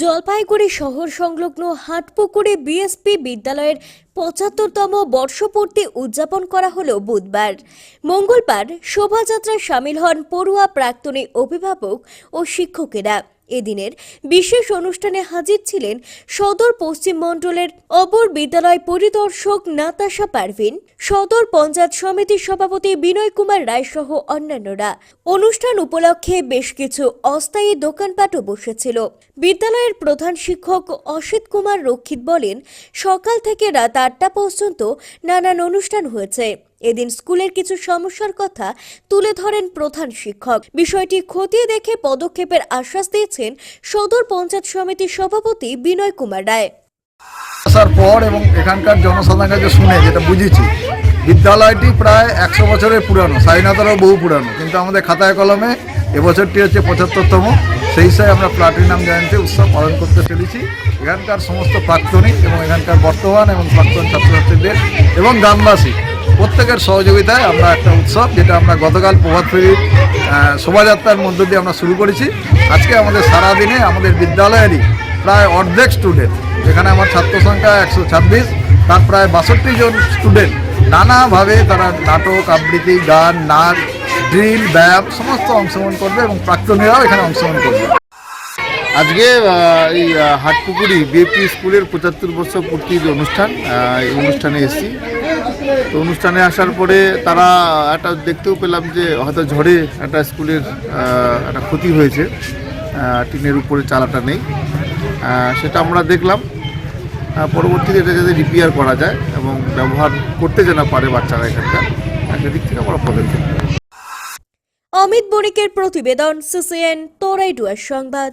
জলপাইগুড়ি শহর সংলগ্ন হাটপুকুরে বিএসপি বিদ্যালয়ের পঁচাত্তরতম বর্ষপূর্তি উদযাপন করা হল বুধবার। মঙ্গলবার শোভাযাত্রায় সামিল হন পড়ুয়া প্রাক্তনী অভিভাবক ও শিক্ষকেরা। এদিনের বিশেষ অনুষ্ঠানে হাজির ছিলেন সদর পশ্চিম মণ্ডলের অপর বিদ্যালয় পরিদর্শক নাতাশা পারভিন, সদর পঞ্চায়েত সমিতির সভাপতি বিনয় কুমার রায় সহ অন্যান্যরা। অনুষ্ঠান উপলক্ষে বেশ কিছু অস্থায়ী দোকানপাটও বসেছিল। বিদ্যালয়ের প্রধান শিক্ষক অসিত কুমার রক্ষিত বলেন, সকাল থেকে রাত আটটা পর্যন্ত নানান অনুষ্ঠান হয়েছে। এদিন স্কুলের কিছু সমস্যার কথা তুলে ধরেন প্রধান শিক্ষক। বিষয়টি খতিয়ে দেখে পদক্ষেপের আশ্বাস দিয়েছেন সদর পঞ্চায়েত সমিতির সভাপতি বিনয় কুমার রায়। আসার পর এবং এখানকার জনসাধারণের কাছে শুনে যেটা বুঝেছি, বিদ্যালয়টি প্রায় একশো বছরের পুরানো, স্বাধীনতারও বহু পুরানো, কিন্তু আমাদের খাতায় কলমে এবছরটি হচ্ছে পঁচাত্তরতম, সেই হিসাবে আমরা প্লাটিনাম জয়ন্তী উৎসব পালন করতে চলেছি। এখানকার সমস্ত প্রাক্তনী এবং এখানকার বর্তমান এবং প্রাক্তন ছাত্রছাত্রীদের এবং গ্রামবাসী প্রত্যেকের সহযোগিতায় আমরা একটা উৎসব, যেটা আমরা গতকাল প্রভাত ফেরির শোভাযাত্রার মধ্য দিয়ে আমরা শুরু করেছি। আজকে আমাদের সারাদিনে আমাদের বিদ্যালয়েরই প্রায় অর্ধেক স্টুডেন্ট এখানে আমার ছাত্র সংখ্যা একশো ছাব্বিশ, তার প্রায় বাষট্টি জন স্টুডেন্ট নানাভাবে তারা নাটক, আবৃত্তি, গান, নাচ ড্রিল ব্যায়াম সমস্ত অংশগ্রহণ করবে এবং প্রাক্তনীরাও এখানে অংশগ্রহণ করবে। আজকে এই হাটপুকুরি বিএপি স্কুলের পঁচাত্তর বর্ষ পূর্তির অনুষ্ঠান এই অনুষ্ঠানে এসেছি। তো অনুষ্ঠানে আসার পরে তারা একটা দেখতেও পেলাম যে হয়তো ঝড়ে একটা স্কুলের একটা ক্ষতি হয়েছে। টিনের উপরে চালাটা নেই। সেটা আমরা দেখলাম। পরবর্তীতে এটা যাতে রিপেয়ার করা যায় এবং ব্যবহার করতে যেন পারে বাচ্চারা এখানকার আহ, সেদিক থেকে আমরা পদক্ষেপ। অমিত বণিকের প্রতিবেদন সিসিএন তোরাইডুয়ার সংবাদ।